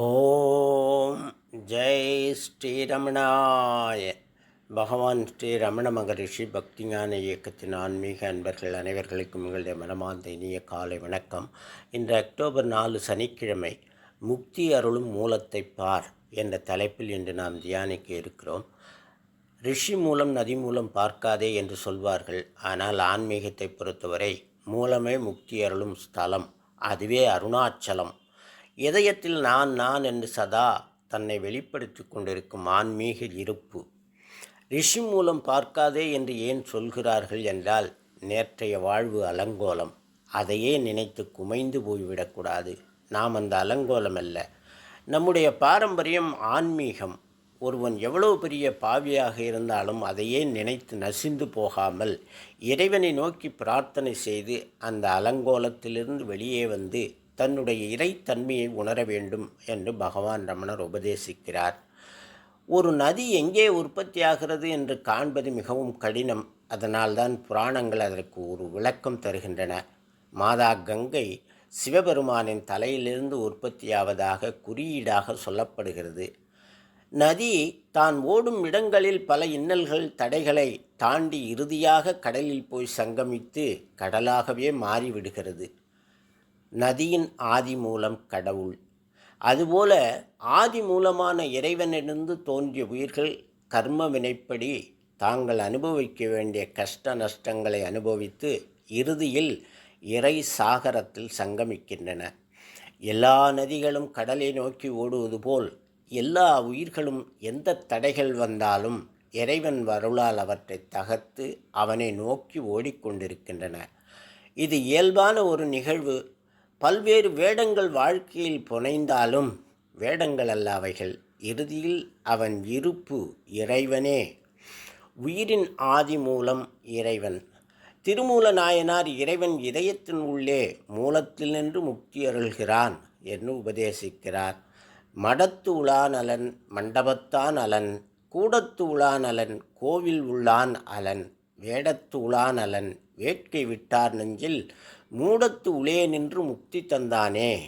ஓம் ஜெய் ஸ்ரீரமணாய. பகவான் ஸ்ரீ ரமண மகரிஷி பக்திஞான இயக்கத்தின் ஆன்மீக அன்பர்கள் அனைவர்களுக்கும் உங்களுடைய மனமார்ந்த இனிய காலை வணக்கம். இன்று அக்டோபர் நாலு சனிக்கிழமை முக்தி அருளும் மூலத்தை பார் என்ற தலைப்பில் இன்று நாம் தியானிக்க இருக்கிறோம். ரிஷி மூலம் நதி மூலம் பார்க்காதே என்று சொல்வார்கள். ஆனால் ஆன்மீகத்தை பொறுத்தவரை மூலமே முக்தி அருளும் ஸ்தலம் அதுவே அருணாச்சலம். இதயத்தில் நான் நான் என்று சதா தன்னை வெளிப்படுத்தி கொண்டிருக்கும் ஆன்மீக இருப்பு. ரிஷி மூலம் பார்க்காதே என்று ஏன் சொல்கிறார்கள் என்றால் நேற்றைய வாழ்வு அலங்கோலம். அதையே நினைத்து குமைந்து போய்விடக்கூடாது நாம் அந்த அலங்கோலம் அல்ல. நம்முடைய பாரம்பரியம் ஆன்மீகம். ஒருவன் எவ்வளவு பெரிய பாவியாக இருந்தாலும் அதையே நினைத்து நசிந்து போகாமல் இறைவனை நோக்கி பிரார்த்தனை செய்து அந்த அலங்கோலத்திலிருந்து வெளியே வந்து தன்னுடைய இறைத்தன்மையை உணர வேண்டும் என்று பகவான் ரமணர் உபதேசிக்கிறார். ஒரு நதி எங்கே உற்பத்தியாகிறது என்று காண்பது மிகவும் கடினம். அதனால்தான் புராணங்கள் அதற்கு ஒரு விளக்கம் தருகின்றன. மாதா கங்கை சிவபெருமானின் தலையிலிருந்து உற்பத்தியாவதாக குறியீடாக சொல்லப்படுகிறது. நதி தான் ஓடும் இடங்களில் பல இன்னல்கள் தடைகளை தாண்டி இறுதியாக கடலில் போய் சங்கமித்து கடலாகவே மாறிவிடுகிறது. நதியின் ஆதி மூலம் கடவுள். அதுபோல ஆதி மூலமான இறைவனிலிருந்து தோன்றிய உயிர்கள் கர்ம வினைப்படி தாங்கள் அனுபவிக்க வேண்டிய கஷ்ட நஷ்டங்களை அனுபவித்து இறுதியில் இறை சாகரத்தில் சங்கமிக்கின்றன. எல்லா நதிகளும் கடலை நோக்கி ஓடுவது போல் எல்லா உயிர்களும் எந்த தடைகள் வந்தாலும் இறைவன் வருளால் அவற்றை தகர்த்து அவனை நோக்கி ஓடிக்கொண்டிருக்கின்றன. இது இயல்பான ஒரு நிகழ்வு. பல்வேறு வேடங்கள் வாழ்க்கையில் புனைந்தாலும் வேடங்கள் அல்ல அவைகள். இறுதியில் அவன் இருப்பு இறைவனே. உயிரின் ஆதி மூலம் இறைவன். திருமூல நாயனார் இறைவன் இதயத்தின் உள்ளே மூலத்தில் நின்று முக்தி அருள்கிறான் என்று உபதேசிக்கிறார். மடத்து உளான் அலன் மண்டபத்தான் அலன் கூடத்து உளான் அலன் கோவில் உள்ளான் அலன் வேடத்து உளான் அலன் வேட்கை விட்டார் நெஞ்சில் மூடத்து உளே நின்று முக்தி தந்தானே.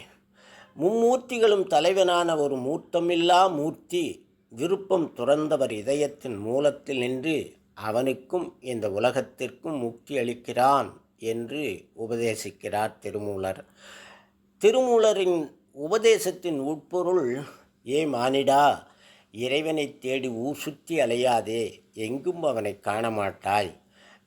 மும்மூர்த்திகளும் தலைவனான ஒரு மூர்த்தமில்லா மூர்த்தி விருப்பம் துறந்தவர் இதயத்தின் மூலத்தில் நின்று அவனுக்கும் இந்த உலகத்திற்கும் முக்தி அளிக்கிறான் என்று உபதேசிக்கிறார் திருமூலர். திருமூலரின் உபதேசத்தின் உட்பொருள் ஏ மானிடா இறைவனை தேடி ஊர் சுற்றி அலையாதே எங்கும் அவனை காணமாட்டாய்.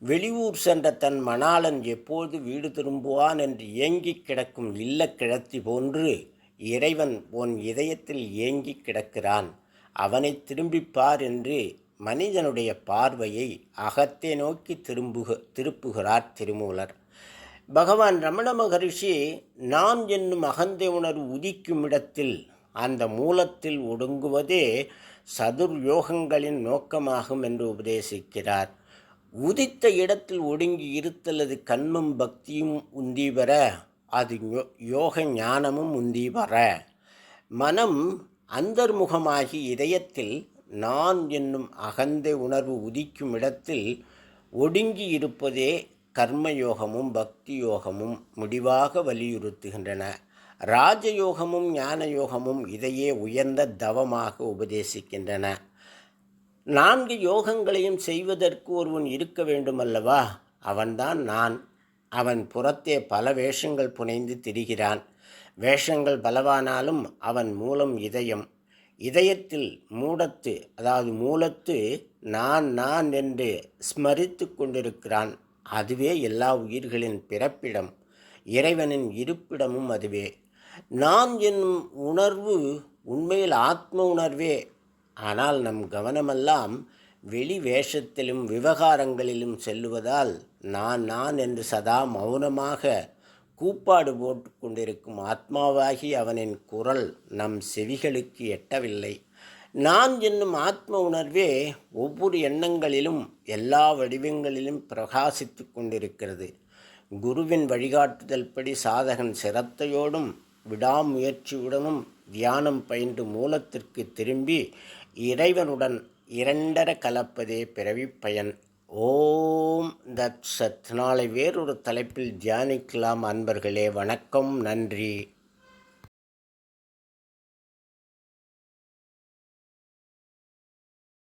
வெளியூர் சென்ற தன் மணாளன் எப்போது வீடு திரும்புவான் என்று ஏங்கி கிடக்கும் இல்ல கிழத்தி போன்று இறைவன் உன் இதயத்தில் ஏங்கி கிடக்கிறான். அவனை திரும்பிப்பார் என்று மனிதனுடைய பார்வையை அகத்தை நோக்கி திரும்புக திருப்புகிறார் திருமூலர். பகவான் ரமண மகரிஷி நான் என்னும் அகந்தை உணர்வு உதிக்கும் இடத்தில் அந்த மூலத்தில் ஒடுங்குவதே சதுர் யோகங்களின் நோக்கமாகும் என்று உபதேசிக்கிறார். உதித்த இடத்தில் ஒடுங்கி இருத்தலது கண்மம் பக்தியும் உந்தி வர அது யோக ஞானமும் உந்தி வர. மனம் அந்தர்முகமாகி இதயத்தில் நான் என்னும் அகந்தை உணர்வு உதிக்கும் இடத்தில் ஒடுங்கி இருப்பதே கர்மயோகமும் பக்தி யோகமும் முடிவாக வலியுறுத்துகின்றன. ராஜயோகமும் ஞான யோகமும் இதையே உயர்ந்த தவமாக உபதேசிக்கின்றன. நான்கு யோகங்களையும் செய்வதற்கு ஒருவன் இருக்க வேண்டுமல்லவா அவன்தான் நான். அவன் புறத்தே பல வேஷங்கள் புனைந்து திரிகிறான். வேஷங்கள் பலவானாலும் அவன் மூலம் இதயம். இதயத்தில் மூடத்து அதாவது மூலத்து நான் நான் என்று ஸ்மரித்து கொண்டிருக்கிறான். அதுவே எல்லா உயிர்களின் பிறப்பிடம் இறைவனின் இருப்பிடமும் அதுவே. நான் என்னும் உணர்வு உண்மையில் ஆத்ம உணர்வே ஆனால் நம் கவனமெல்லாம் வெளி வேஷத்திலும் விவகாரங்களிலும் செல்லுவதால் நான் நான் என்று சதா மௌனமாக கூப்பாடு போட்டு கொண்டிருக்கும் ஆத்மாவாகி அவனின் குரல் நம் செவிகளுக்கு எட்டவில்லை. நான் என்னும் ஆத்ம உணர்வே ஒவ்வொரு எண்ணங்களிலும் எல்லா வடிவங்களிலும் பிரகாசித்து கொண்டிருக்கிறது. குருவின் வழிகாட்டுதல் படி சாதகன் சிரத்தையோடும் விடாமுயற்சியுடனும் தியானம் பயின்று மூலத்திற்கு திரும்பி இறைவனுடன் இரண்டர கலப்பதே பிறவி பயன். ஓம் தத் சத். நாளை வேறொரு தலைப்பில் தியானிக்கலாம் அன்பர்களே. வணக்கம். நன்றி.